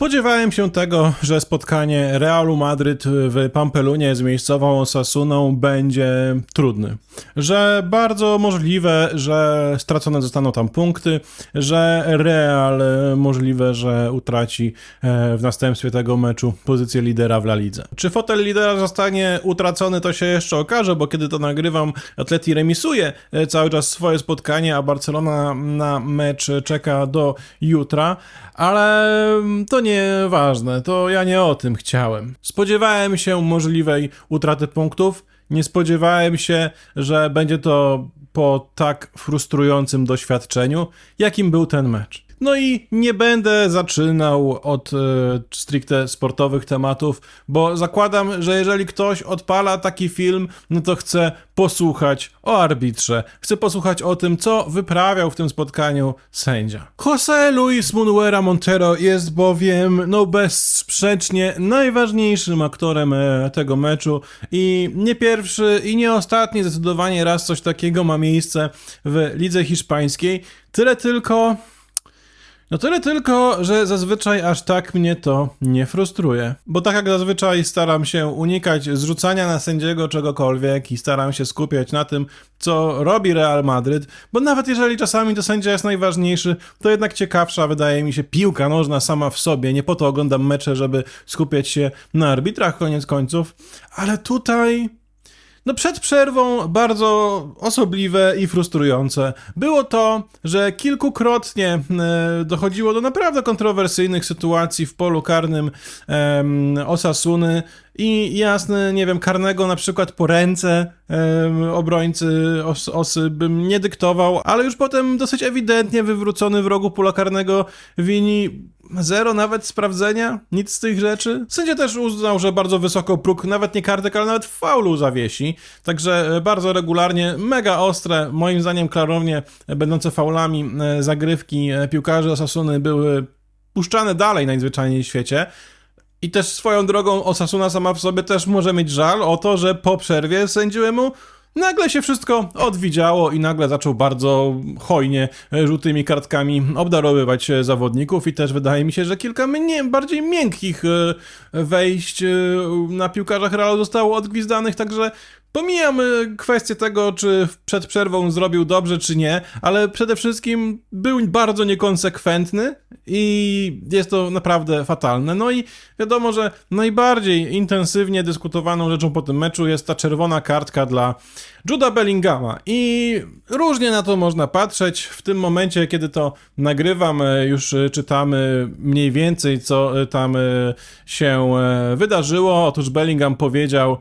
Spodziewałem się tego, że spotkanie Realu Madryt w Pampelunie z miejscową Osasuną będzie trudne. Że bardzo możliwe, że stracone zostaną tam punkty, że Real e, możliwe, że utraci e, w następstwie tego meczu pozycję lidera w La Lidze. Czy fotel lidera zostanie utracony, to się jeszcze okaże, bo kiedy to nagrywam, Atleti remisuje e, cały czas swoje spotkanie, a Barcelona na mecz czeka do jutra, ale to nieważne, to ja nie o tym chciałem. Spodziewałem się możliwej utraty punktów, nie spodziewałem się, że będzie to po tak frustrującym doświadczeniu, jakim był ten mecz. No i nie będę zaczynał od e, stricte sportowych tematów, bo zakładam, że jeżeli ktoś odpala taki film, no to chce posłuchać o arbitrze, chce posłuchać o tym, co wyprawiał w tym spotkaniu sędzia. José Luis Munuera Montero jest bowiem, no bezsprzecznie, najważniejszym aktorem e, tego meczu i nie pierwszy i nie ostatni, zdecydowanie raz coś takiego ma miejsce w lidze hiszpańskiej. Tyle tylko no tyle tylko, że zazwyczaj aż tak mnie to nie frustruje. Bo tak jak zazwyczaj staram się unikać zrzucania na sędziego czegokolwiek i staram się skupiać na tym, co robi Real Madryt, bo nawet jeżeli czasami to sędzia jest najważniejszy, to jednak ciekawsza wydaje mi się piłka nożna sama w sobie. Nie po to oglądam mecze, żeby skupiać się na arbitrach koniec końców, ale tutaj no przed przerwą bardzo osobliwe i frustrujące było to, że kilkukrotnie e, dochodziło do naprawdę kontrowersyjnych sytuacji w polu karnym Osasuny i jasne, nie wiem, karnego na przykład po ręce obrońcy os, osy bym nie dyktował, ale już potem dosyć ewidentnie wywrócony w rogu pola karnego wini Zero nawet sprawdzenia, nic z tych rzeczy. Sędzia też uznał, że bardzo wysoko próg, nawet nie kartek, ale nawet faulu zawiesi. Także e, bardzo regularnie, mega ostre, moim zdaniem klarownie będące faulami e, zagrywki e, piłkarzy Osasuny były puszczane dalej najzwyczajniej w świecie. I też swoją drogą Osasuna sama w sobie też może mieć żal o to, że po przerwie sędziemu Nagle się wszystko odwidziało i nagle zaczął bardzo hojnie e, żółtymi kartkami obdarowywać e, zawodników i też wydaje mi się, że kilka mnie, bardziej miękkich e, wejść na piłkarzach Realu zostało odgwizdanych, także Pomijam kwestię tego, czy przed przerwą zrobił dobrze, czy nie, ale przede wszystkim był bardzo niekonsekwentny i jest to naprawdę fatalne. No i wiadomo, że najbardziej intensywnie dyskutowaną rzeczą po tym meczu jest ta czerwona kartka dla Juda Bellingama. I różnie na to można patrzeć. W tym momencie, kiedy to nagrywam, e, już czytamy mniej więcej, co e, tam e, się wydarzyło. Otóż Bellingham powiedział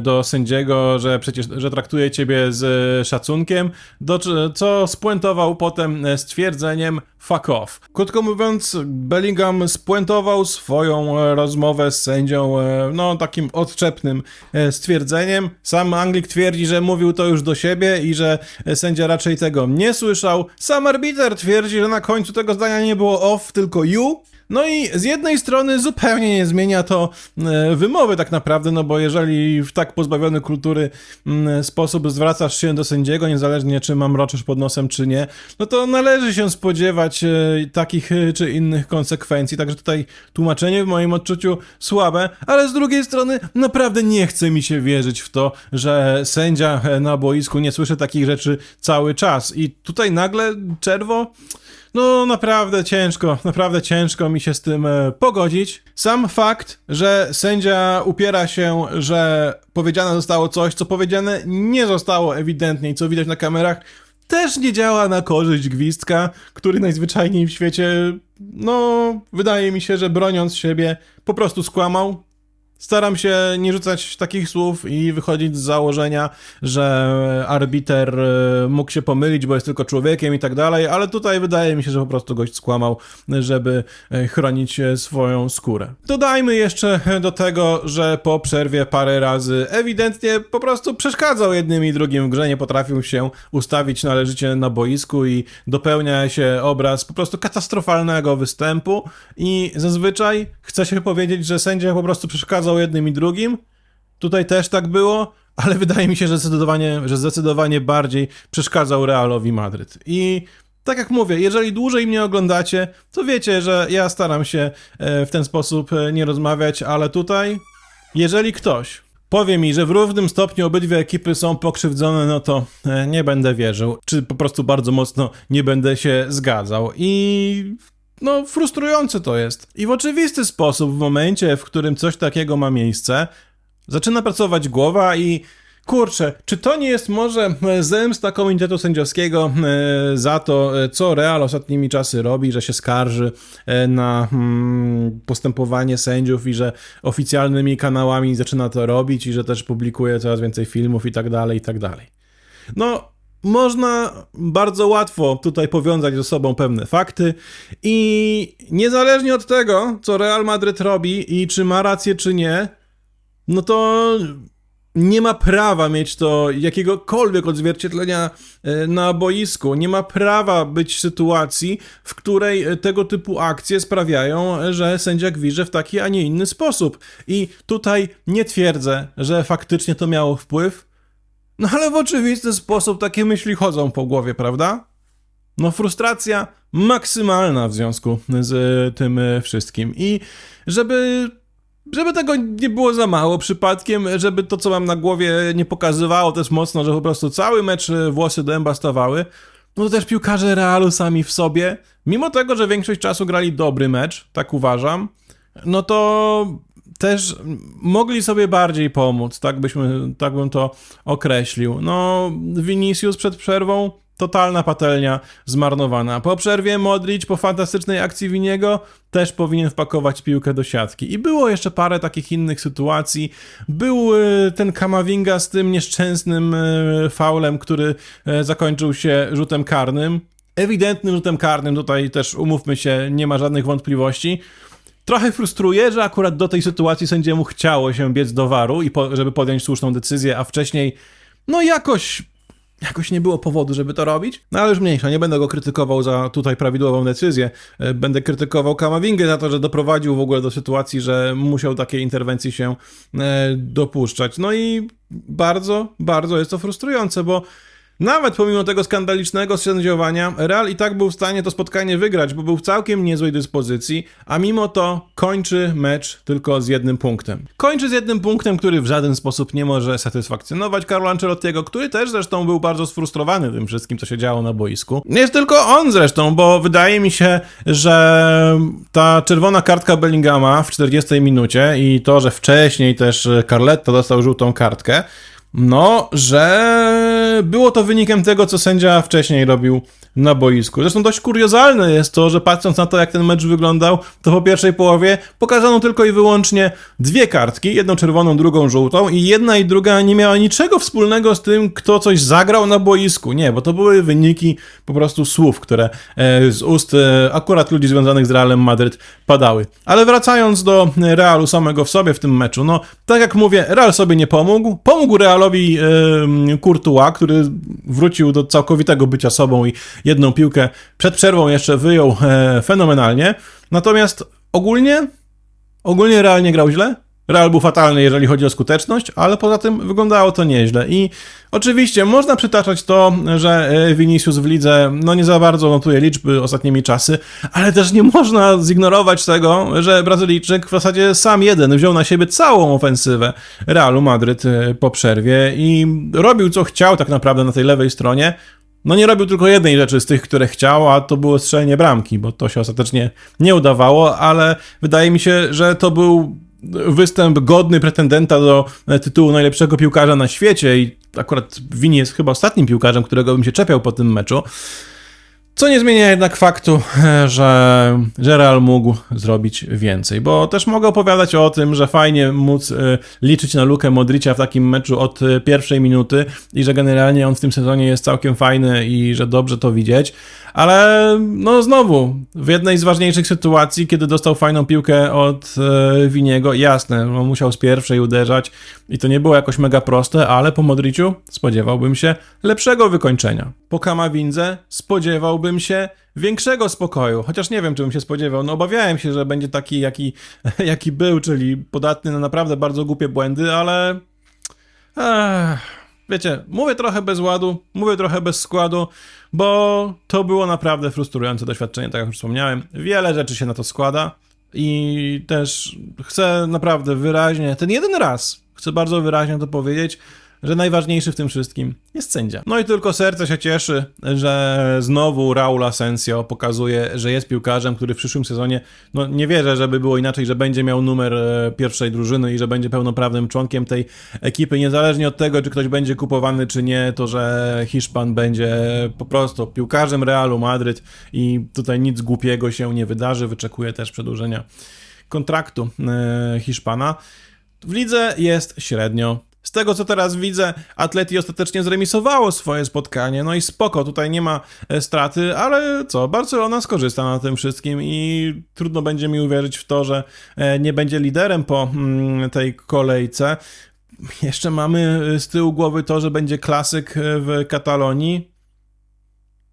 do sędziego, że przecież że traktuje ciebie z szacunkiem, do, co spuentował potem stwierdzeniem fuck off. Krótko mówiąc, Bellingham spuentował swoją rozmowę z sędzią no takim odczepnym stwierdzeniem. Sam Anglik twierdzi, że mówił to już do siebie i że sędzia raczej tego nie słyszał. Sam arbiter twierdzi, że na końcu tego zdania nie było off, tylko you. No i z jednej strony zupełnie nie zmienia to e, wymowy tak naprawdę, no bo jeżeli w tak pozbawiony kultury mm, sposób zwracasz się do sędziego, niezależnie czy mam mroczysz pod nosem czy nie, no to należy się spodziewać e, takich e, czy innych konsekwencji, także tutaj tłumaczenie w moim odczuciu słabe, ale z drugiej strony naprawdę nie chce mi się wierzyć w to, że sędzia na boisku nie słyszy takich rzeczy cały czas. I tutaj nagle czerwo no naprawdę ciężko, naprawdę ciężko mi się z tym e, pogodzić. Sam fakt, że sędzia upiera się, że powiedziane zostało coś, co powiedziane nie zostało ewidentnie i co widać na kamerach, też nie działa na korzyść gwizdka, który najzwyczajniej w świecie, no, wydaje mi się, że broniąc siebie, po prostu skłamał, Staram się nie rzucać takich słów i wychodzić z założenia, że arbiter e, mógł się pomylić, bo jest tylko człowiekiem i tak dalej, ale tutaj wydaje mi się, że po prostu gość skłamał, żeby e, chronić e, swoją skórę. Dodajmy jeszcze do tego, że po przerwie parę razy ewidentnie po prostu przeszkadzał jednym i drugim w grze, nie potrafił się ustawić należycie na boisku i dopełnia się obraz po prostu katastrofalnego występu i zazwyczaj chce się powiedzieć, że sędzia po prostu przeszkadzał jednym i drugim. Tutaj też tak było, ale wydaje mi się, że zdecydowanie, że zdecydowanie bardziej przeszkadzał Realowi Madryt. I tak jak mówię, jeżeli dłużej mnie oglądacie, to wiecie, że ja staram się e, w ten sposób e, nie rozmawiać, ale tutaj, jeżeli ktoś powie mi, że w równym stopniu obydwie ekipy są pokrzywdzone, no to e, nie będę wierzył, czy po prostu bardzo mocno nie będę się zgadzał. I no, frustrujące to jest. I w oczywisty sposób, w momencie, w którym coś takiego ma miejsce, zaczyna pracować głowa i kurczę, czy to nie jest może e, zemsta komitetu sędziowskiego e, za to, e, co Real ostatnimi czasy robi, że się skarży na mm, postępowanie sędziów i że oficjalnymi kanałami zaczyna to robić i że też publikuje coraz więcej filmów i tak dalej, i tak dalej. No, można bardzo łatwo tutaj powiązać ze sobą pewne fakty i niezależnie od tego, co Real Madryt robi i czy ma rację, czy nie, no to nie ma prawa mieć to jakiegokolwiek odzwierciedlenia e, na boisku. Nie ma prawa być sytuacji, w której e, tego typu akcje sprawiają, że sędzia gwirze w taki, a nie inny sposób. I tutaj nie twierdzę, że faktycznie to miało wpływ, no ale w oczywisty sposób takie myśli chodzą po głowie, prawda? No frustracja maksymalna w związku z e, tym e, wszystkim. I żeby żeby tego nie było za mało przypadkiem, żeby to, co mam na głowie, nie pokazywało też mocno, że po prostu cały mecz e, włosy dęba stawały, no to też piłkarze Realu sami w sobie, mimo tego, że większość czasu grali dobry mecz, tak uważam, no to też mogli sobie bardziej pomóc, tak byśmy, tak bym to określił. No, Vinicius przed przerwą totalna patelnia zmarnowana. Po przerwie Modric po fantastycznej akcji Winiego też powinien wpakować piłkę do siatki. I było jeszcze parę takich innych sytuacji. Był e, ten Kamavinga z tym nieszczęsnym e, faulem, który e, zakończył się rzutem karnym. Ewidentnym rzutem karnym, tutaj też umówmy się, nie ma żadnych wątpliwości. Trochę frustruje, że akurat do tej sytuacji sędziemu chciało się biec do waru, i po, żeby podjąć słuszną decyzję, a wcześniej, no jakoś, jakoś nie było powodu, żeby to robić. No ale już mniejsza, nie będę go krytykował za tutaj prawidłową decyzję. E, Będę krytykował Kamawingę za to, że doprowadził w ogóle do sytuacji, że musiał takiej interwencji się e, dopuszczać. No i bardzo, bardzo jest to frustrujące, bo nawet pomimo tego skandalicznego sędziowania, Real i tak był w stanie to spotkanie wygrać, bo był w całkiem niezłej dyspozycji, a mimo to kończy mecz tylko z jednym punktem. Kończy z jednym punktem, który w żaden sposób nie może satysfakcjonować Carlo Ancelottiego, który też zresztą był bardzo sfrustrowany tym wszystkim, co się działo na boisku. Nie jest tylko on zresztą, bo wydaje mi się, że ta czerwona kartka Bellingama w 40 minucie i to, że wcześniej też Carletto dostał żółtą kartkę, no, że było to wynikiem tego, co sędzia wcześniej robił na boisku. Zresztą dość kuriozalne jest to, że patrząc na to, jak ten mecz wyglądał, to po pierwszej połowie pokazano tylko i wyłącznie dwie kartki, jedną czerwoną, drugą żółtą i jedna i druga nie miała niczego wspólnego z tym, kto coś zagrał na boisku. Nie, bo to były wyniki po prostu słów, które e, z ust e, akurat ludzi związanych z Realem Madryt padały. Ale wracając do Realu samego w sobie w tym meczu, no tak jak mówię, Real sobie nie pomógł. Pomógł Realowi e, Courtois, który wrócił do całkowitego bycia sobą i jedną piłkę przed przerwą jeszcze wyjął e, fenomenalnie. Natomiast ogólnie, ogólnie Real nie grał źle. Real był fatalny, jeżeli chodzi o skuteczność, ale poza tym wyglądało to nieźle. I oczywiście można przytaczać to, że e, Vinicius w lidze no nie za bardzo notuje liczby ostatnimi czasy, ale też nie można zignorować tego, że Brazylijczyk w zasadzie sam jeden wziął na siebie całą ofensywę Realu Madryt e, po przerwie i robił co chciał tak naprawdę na tej lewej stronie. No nie robił tylko jednej rzeczy z tych, które chciał, a to było strzelenie bramki, bo to się ostatecznie nie udawało, ale wydaje mi się, że to był występ godny pretendenta do tytułu najlepszego piłkarza na świecie i akurat Wini jest chyba ostatnim piłkarzem, którego bym się czepiał po tym meczu. Co nie zmienia jednak faktu, że, że Real mógł zrobić więcej, bo też mogę opowiadać o tym, że fajnie móc e, liczyć na lukę Modricia w takim meczu od e, pierwszej minuty i że generalnie on w tym sezonie jest całkiem fajny i że dobrze to widzieć, ale no znowu, w jednej z ważniejszych sytuacji, kiedy dostał fajną piłkę od e, Winiego, jasne, no musiał z pierwszej uderzać i to nie było jakoś mega proste, ale po Modriciu spodziewałbym się lepszego wykończenia. Po Kamawindze spodziewałbym się większego spokoju, chociaż nie wiem, czy bym się spodziewał. No obawiałem się, że będzie taki, jaki, jaki był, czyli podatny na naprawdę bardzo głupie błędy, ale... Ech, wiecie, mówię trochę bez ładu, mówię trochę bez składu, bo to było naprawdę frustrujące doświadczenie, tak jak już wspomniałem. Wiele rzeczy się na to składa i też chcę naprawdę wyraźnie, ten jeden raz, chcę bardzo wyraźnie to powiedzieć, że najważniejszy w tym wszystkim jest sędzia. No i tylko serce się cieszy, że znowu Raul Asensio pokazuje, że jest piłkarzem, który w przyszłym sezonie, no nie wierzę, żeby było inaczej, że będzie miał numer e, pierwszej drużyny i że będzie pełnoprawnym członkiem tej ekipy, niezależnie od tego, czy ktoś będzie kupowany, czy nie, to że Hiszpan będzie po prostu piłkarzem Realu Madryt i tutaj nic głupiego się nie wydarzy, wyczekuje też przedłużenia kontraktu e, Hiszpana. W lidze jest średnio. Z tego co teraz widzę, Atleti ostatecznie zremisowało swoje spotkanie, no i spoko, tutaj nie ma e, straty, ale co, Barcelona skorzysta na tym wszystkim i trudno będzie mi uwierzyć w to, że e, nie będzie liderem po mm, tej kolejce. Jeszcze mamy e, z tyłu głowy to, że będzie klasyk w Katalonii.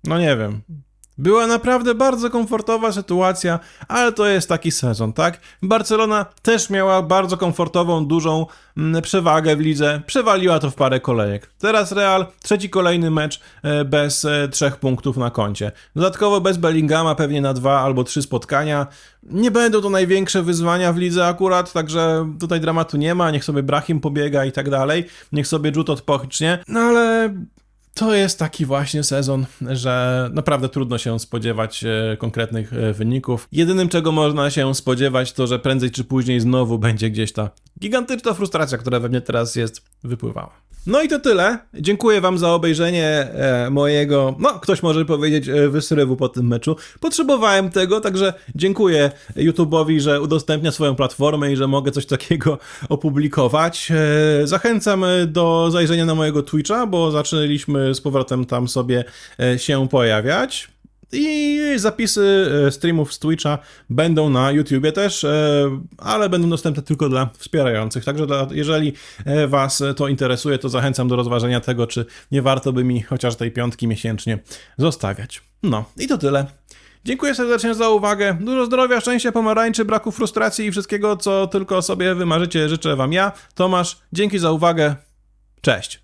No nie wiem. Była naprawdę bardzo komfortowa sytuacja, ale to jest taki sezon, tak? Barcelona też miała bardzo komfortową, dużą mm, przewagę w lidze, przewaliła to w parę kolejek. Teraz Real, trzeci kolejny mecz e, bez e, trzech punktów na koncie. Dodatkowo bez Bellingama pewnie na dwa albo trzy spotkania. Nie będą to największe wyzwania w lidze akurat, także tutaj dramatu nie ma, niech sobie Brahim pobiega i tak dalej, niech sobie Rzut odpocznie, no ale to jest taki właśnie sezon, że naprawdę trudno się spodziewać e, konkretnych e, wyników. Jedynym, czego można się spodziewać, to że prędzej czy później znowu będzie gdzieś ta gigantyczna frustracja, która we mnie teraz jest, wypływała. No i to tyle. Dziękuję Wam za obejrzenie e, mojego, no ktoś może powiedzieć, e, wysrywu po tym meczu. Potrzebowałem tego, także dziękuję YouTube'owi, że udostępnia swoją platformę i że mogę coś takiego opublikować. E, zachęcam do zajrzenia na mojego Twitcha, bo zaczęliśmy z powrotem tam sobie się pojawiać. I zapisy e, streamów z Twitcha będą na YouTubie też, e, ale będą dostępne tylko dla wspierających. Także dla, jeżeli e, Was to interesuje, to zachęcam do rozważenia tego, czy nie warto by mi chociaż tej piątki miesięcznie zostawiać. No i to tyle. Dziękuję serdecznie za uwagę. Dużo zdrowia, szczęścia, pomarańczy, braku frustracji i wszystkiego, co tylko sobie wymarzycie. Życzę Wam ja, Tomasz. Dzięki za uwagę. Cześć.